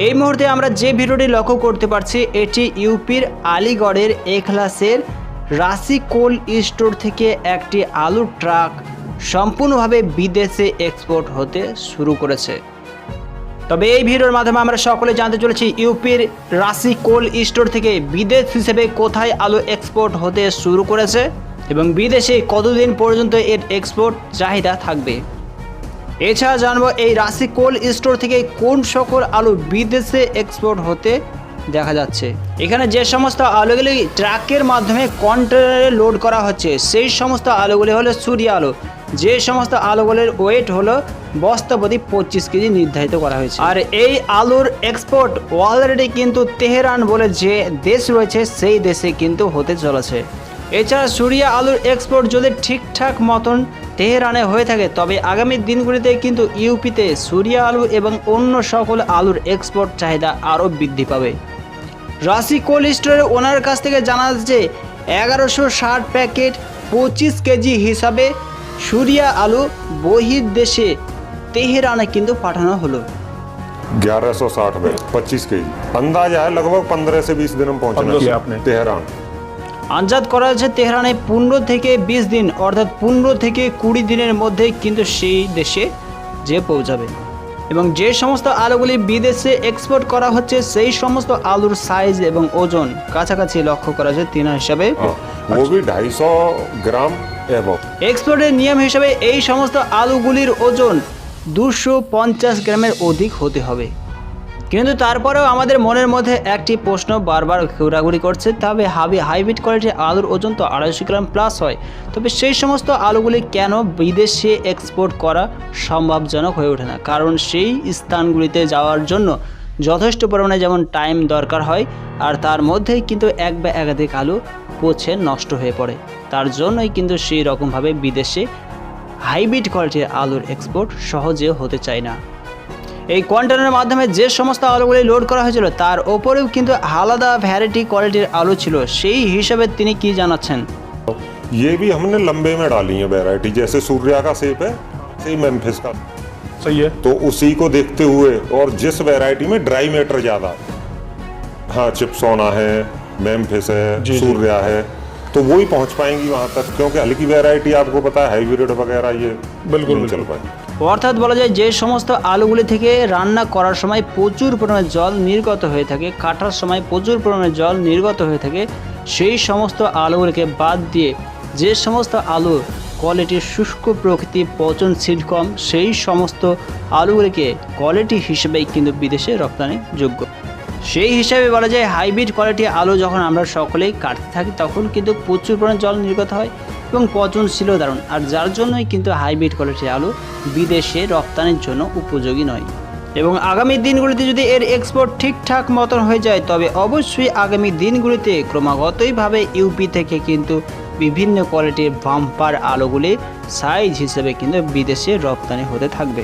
এই মুহূর্তে আমরা যে ভিডিওটি লক্ষ্য করতে পারছি, এটি ইউপির আলিগড়ের এখলাসের রাশি কোল স্টোর থেকে একটি আলুর ট্রাক সম্পূর্ণভাবে বিদেশে এক্সপোর্ট হতে শুরু করেছে। তবে এই ভিডিওর মাধ্যমে আমরা সকলে জানতে চলেছি, ইউপির রাশি কোল স্টোর থেকে বিদেশ হিসেবে কোথায় আলু এক্সপোর্ট হতে শুরু করেছে এবং বিদেশে কতদিন পর্যন্ত এর এক্সপোর্ট চাহিদা থাকবে। এছাড়া জানব এই রাশি কোল্ড স্টোর থেকে কোন সকল আলু বিদেশে এক্সপোর্ট হতে দেখা যাচ্ছে? এখানে যে সমস্ত আলুগুলি ট্রাকের মাধ্যমে কন্টেনারে লোড করা হচ্ছে, সেই সমস্ত আলুগুলি হলো সূর্য আলু। যে সমস্ত আলুগুলির ওয়েট হলো বস্তাপতি পঁচিশ কেজি নির্ধারিত করা হয়েছে। আর এই আলুর এক্সপোর্ট অলরেডি কিন্তু তেহরান বলে যে দেশ রয়েছে, সেই দেশে কিন্তু হতে চলেছে। এছাড়া সুরিয়া আলুর এক্সপোর্ট যদি ঠিকঠাক মতন তেহরানে হয়ে থাকে তবে আগামী দিনগুলিতে কিন্তু ইউপিতে সুরিয়া আলু এবং অন্য সকল আলুর এক্সপোর্ট চাহিদা আরও বৃদ্ধি পাবে রাশি কোল্ড স্টোরের ওনার কাছ থেকে জানা যাচ্ছে এগারোশো ষাট প্যাকেট পঁচিশ কেজি হিসাবে সুরিয়া আলু বহির দেশে তেহরানে কিন্তু পাঠানো হলো 1160 में 25 के जी अंदाजा है लगभग 15 से 20 दिन में पंद्रह पहुंचना किया आपने। तेहरान আঞ্জাদ করা হয়েছে তেহরানে পনেরো থেকে বিশ দিন অর্থাৎ পনেরো থেকে কুড়ি দিনের মধ্যে কিন্তু সেই দেশে যে পৌঁছাবে। এবং যে সমস্ত আলুগুলি বিদেশে এক্সপোর্ট করা হচ্ছে সেই সমস্ত আলুর সাইজ এবং ওজন কাছাকাছি লক্ষ্য করা হয়েছে তিন হিসাবে। গ্রাম এবং এক্সপোর্টের নিয়ম হিসাবে এই সমস্ত আলুগুলির ওজন দুশো পঞ্চাশ গ্রামের অধিক হতে হবে। কিন্তু তারপরেও আমাদের মনের মধ্যে একটি প্রশ্ন বারবার ঘোরাঘুরি করছে, তবে হাবি হাইব্রিড কোয়ালিটির আলুর ওজন তো আড়াইশো গ্রাম প্লাস হয়। তবে সেই সমস্ত আলুগুলি কেন বিদেশে এক্সপোর্ট করা সম্ভবজনক হয়ে ওঠে না? কারণ সেই স্থানগুলিতে যাওয়ার জন্য যথেষ্ট পরিমাণে যেমন টাইম দরকার হয়, আর তার মধ্যেই কিন্তু এক বা একাধিক আলু পচে নষ্ট হয়ে পড়ে। তার জন্যই কিন্তু সেই রকমভাবে বিদেশে হাইব্রিড কোয়ালিটির আলুর এক্সপোর্ট সহজে হতে চায় না। এই কন্টেনারের মাধ্যমে যে সমস্ত আলুগুলি লোড করা হয়েছিল তার ওপরেও কিন্তু আলাদা ভ্যারাইটি কোয়ালিটির আলু ছিল সেই হিসাবে তিনি কি জানাচ্ছেন ये भी हमने लंबे में डाली है वैरायटी जैसे सूर्या का सेप है सेम मेम्फिस का सही है तो उसी को देखते हुए और जिस वैरायटी में ड्राई मैटर ज्यादा है हाँ चिप्सोना है मेम्फिस है जी, जी। सूर्या है तो वो ही पहुंच पाएंगी वहां तक क्योंकि हल्की वैरायटी आपको पता है हाइब्रिड वगैरह ये बिल्कुल, नहीं चल बिल्कुल। पाएंगी অর্থাৎ বলা যায় যে সমস্ত আলুগুলি থেকে রান্না করার সময় প্রচুর পরিমাণে জল নির্গত হয়ে থাকে, কাটার সময় প্রচুর পরিমাণে জল নির্গত হয়ে থাকে, সেই সমস্ত আলুগুলিকে বাদ দিয়ে যে সমস্ত আলু কোয়ালিটির শুষ্ক প্রকৃতি, পচনশীল কম, সেই সমস্ত আলুগুলিকে কোয়ালিটি হিসেবেই কিন্তু বিদেশে রপ্তানিযোগ্য সেই হিসাবে বলা যায় হাইব্রিড কোয়ালিটি আলু যখন আমরা সকলেই কাটতে থাকি, তখন কিন্তু প্রচুর পরিমাণে জল নির্গত হয় এবং পচন ছিল দারুণ। আর যার জন্যই কিন্তু হাইব্রিড কোয়ালিটির আলু বিদেশে রপ্তানির জন্য উপযোগী নয়। এবং আগামী দিনগুলিতে যদি এর এক্সপোর্ট ঠিকঠাক মতন হয়ে যায়, তবে অবশ্যই আগামী দিনগুলিতে ক্রমাগতইভাবে ইউপি থেকে কিন্তু বিভিন্ন কোয়ালিটির বাম্পার আলোগুলি সাইজ হিসেবে কিন্তু বিদেশে রপ্তানি হতে থাকবে।